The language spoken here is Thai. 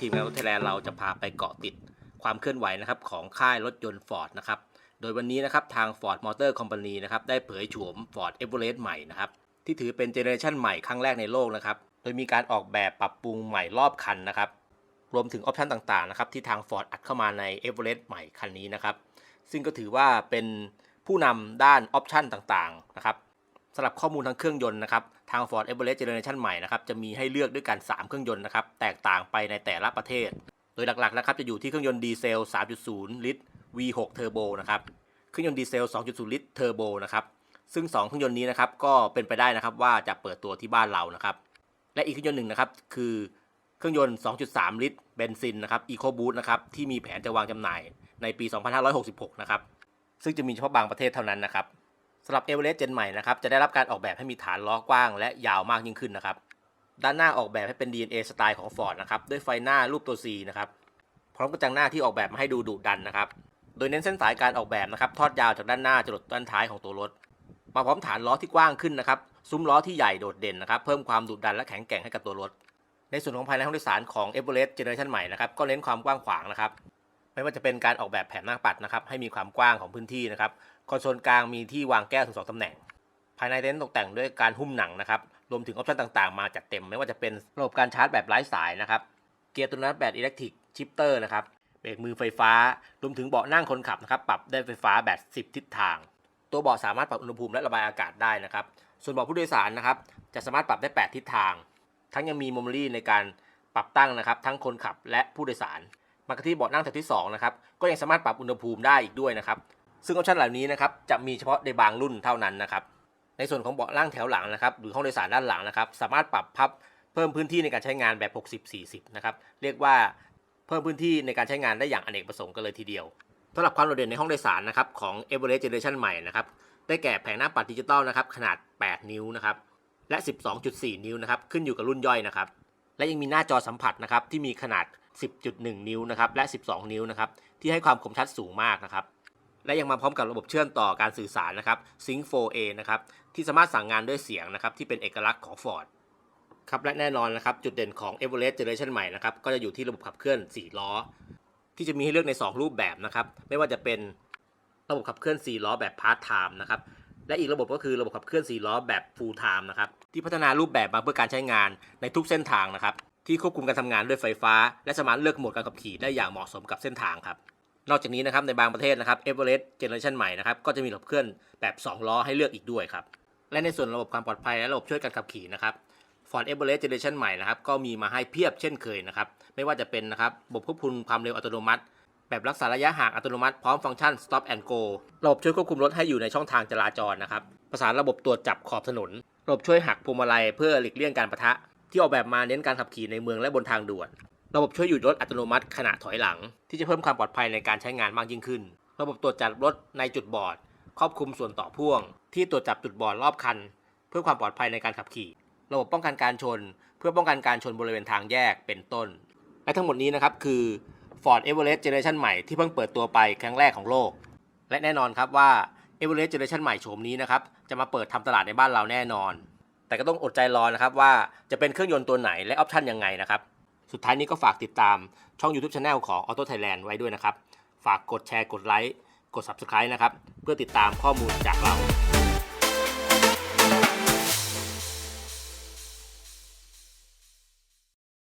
ทีมงานรถไทยแลนด์เราจะพาไปเกาะติดความเคลื่อนไหวนะครับของค่ายรถยนต์ Ford นะครับโดยวันนี้นะครับทาง Ford Motor Company นะครับได้เผยโฉม Ford Everest ใหม่นะครับที่ถือเป็นเจเนอเรชันใหม่ครั้งแรกในโลกนะครับโดยมีการออกแบบปรับปรุงใหม่รอบคันนะครับรวมถึงออปชันต่างๆนะครับที่ทาง Ford อัดเข้ามาใน Everest ใหม่คันนี้นะครับซึ่งก็ถือว่าเป็นผู้นำด้านออปชันต่างๆนะครับสำหรับข้อมูลทางเครื่องยนต์นะครับ ทาง Ford Everest Generation ใหม่นะครับจะมีให้เลือกด้วยกัน 3 เครื่องยนต์นะครับแตกต่างไปในแต่ละประเทศ โดยหลักๆนะครับจะอยู่ที่เครื่องยนต์ดีเซล 3.0 ลิตร V6 Turbo นะครับเครื่องยนต์ดีเซล 2.0 ลิตร Turbo นะครับซึ่ง 2 เครื่องยนต์นี้นะครับก็เป็นไปได้นะครับว่าจะเปิดตัวที่บ้านเรานะครับและอีกเครื่องยนต์หนึ่งนะครับคือเครื่องยนต์ 2.3 ลิตรเบนซินนะครับ EcoBoost นะครับที่มีแผนจะวางจำหน่ายในปี 2566 นะครับซึ่งจะมีเฉพาะบางประเทศเท่านั้นนะครับ สำหรับเอเวอเรสต์เจนใหม่นะครับจะได้รับการออกแบบให้มีฐานล้อกว้างและยาวมากยิ่งขึ้นนะครับด้านหน้าออกแบบให้เป็น DNA สไตล์ของ Ford นะครับด้วยไฟหน้ารูปตัว C นะครับพร้อมกระจังหน้าที่ออกแบบมาให้ดูดุดันนะครับโดยเน้นเส้นสายการออกแบบนะครับทอดยาวจากด้านหน้าจรดด้านท้ายของตัวรถ มาพร้อมฐานล้อที่กว้างขึ้นนะครับซุ้มล้อที่ใหญ่โดดเด่นนะครับเพิ่มความดุดันและแข็งแกร่งให้กับตัวรถ ในส่วนของภายในห้องโดยสารของ e v e r e s t Generation ใหม่นะครับก็เน้นความกว้างขวางนะครับ ไม่ว่าจะเป็นการออกแบบแผงหน้าปัดนะครับให้มีความกว้างของพื้นที่นะครับคอนโซลกลางมีที่วางแก้วถึงสองตำแหน่ง ภายในเต็นท์ตกแต่งด้วยการหุ้มหนังนะครับรวมถึงออปชั่นต่างๆ มาจัดเต็ม ไม่ว่าจะเป็นระบบการชาร์จแบบไร้สายนะครับเกียร์ตัวนั้นแบบอิเล็กทริกชิปเตอร์นะครับเบรกมือไฟฟ้ารวมถึงเบาะนั่งคนขับนะครับปรับได้ไฟฟ้าแบบ 10 ทิศทาง ตัวเบาะสามารถปรับอุณหภูมิและระบายอากาศได้นะครับส่วนเบาะผู้โดยสารนะครับจะสามารถปรับได้ 8 ทิศทาง ทั้งยังมีม e ม o รี่ในการปรับตั้งนะครับทั้งคนขับและผู้โดยสาร มากที่เบาะนั่งแถวที่2นะครับก็ยังสามารถปรับอุณหภูมิได้อีกด้วยนะครับซึ่งออปชันเหล่านี้นะครับจะมีเฉพาะในบางรุ่นเท่านั้นนะครับในส่วนของเบาะล่างแถวหลังนะครับหรือห้องโดยสารด้านหลังนะครับ สามารถปรับพับเพิ่มพื้นที่ในการใช้งานแบบ 60-40 นะครับเรียกว่าเพิ่มพื้นที่ในการใช้งานได้อย่างอเนกประสงค์กันเลยทีเดียวสำหรับความโดดเด่นในห้องโดยสารนะครับของ Everest Generation ใหม่นะครับได้แก่แผงหน้าปัดดิจิตอลนะครับขนาด 8 นิ้วนะครับและ 12.4 นิ้วนะครับขึ้นอยู่กับรุ่นย่อยนะครับและยังมีหน้าจอสัมผัสนะครับที่มีขนาด 10.1 นิ้วนะครับและ 12 นิ้วนะครับที่ให้ความคมชัดสูงมากนะครับและยังมาพร้อมกับระบบเชื่อมต่อการสื่อสารนะครับ Sync 4A นะครับที่สามารถสั่งงานด้วยเสียงนะครับที่เป็นเอกลักษณ์ของ Ford ครับและแน่นอนนะครับจุดเด่นของ Everest Generation ใหม่นะครับก็จะอยู่ที่ระบบขับเคลื่อน 4 ล้อ ที่จะมีให้เลือกใน 2 รูปแบบนะครับไม่ว่าจะเป็นระบบขับเคลื่อน 4 ล้อแบบ Part Time นะครับและอีกระบบก็คือระบบขับเคลื่อน 4 ล้อแบบ Full Time นะครับที่พัฒนารูปแบบมาเพื่อการใช้งานในทุกเส้นทางนะครับ ที่ควบคุมการทำงานด้วยไฟฟ้า และสามารถเลือกโหมดการขับขี่ได้อย่างเหมาะสมกับเส้นทางครับนอกจากนี้นะครับในบางประเทศนะครับ Everest Generation ใหม่นะครับก็จะมีระบบเคลื่อนแบบ 2 ล้อให้เลือกอีกด้วยครับและในส่วนระบบความปลอดภัยและระบบช่วยการขับขี่นะครับ Ford Everest Generation ใหม่นะครับก็มีมาให้เพียบเช่นเคยนะครับไม่ว่าจะเป็นนะครับระบบควบคุมความเร็วอัตโนมัติ แบบรักษาระยะห่างอัตโนมัติพร้อมฟังก์ชัน Stop and Go ระบบช่วยควบคุมรถให้อยู่ในช่องทางจราจรนะครับประสานระบบตรวจจับขอบถนนระบบช่วยหักพวงมาลัยเพื่อหลีกเลี่ยงการปะทะ ที่ออกแบบมาเน้นการขับขี่ในเมืองและบนทางด่วน ระบบช่วยหยุดรถอัตโนมัติขณะถอยหลัง ที่จะเพิ่มความปลอดภัยในการใช้งานมากยิ่งขึ้น ระบบตรวจจับรถในจุดบอด ครอบคลุมส่วนต่อพ่วง ที่ตรวจจับจุดบอดรอบคัน เพื่อความปลอดภัยในการขับขี่ ระบบป้องกันการชน เพื่อป้องกันการชนบริเวณทางแยกเป็นต้น และทั้งหมดนี้นะครับคือ Ford Everest Generation ใหม่ที่เพิ่งเปิดตัวไปครั้งแรกของโลก และแน่นอนครับว่า Everest Generation ใหม่โฉมนี้นะครับจะมาเปิดทำตลาดในบ้านเราแน่นอน แต่ก็ต้องอดใจรอนะครับว่าจะเป็นเครื่องยนต์ตัวไหนและออปชันยังไงนะครับ สุดท้ายนี้ก็ฝากติดตามช่อง YouTube Channel ของ Auto Thailand ไว้ด้วยนะครับ ฝากกดแชร์กดไลค์กด Subscribe นะครับ เพื่อติดตามข้อมูลจากเรา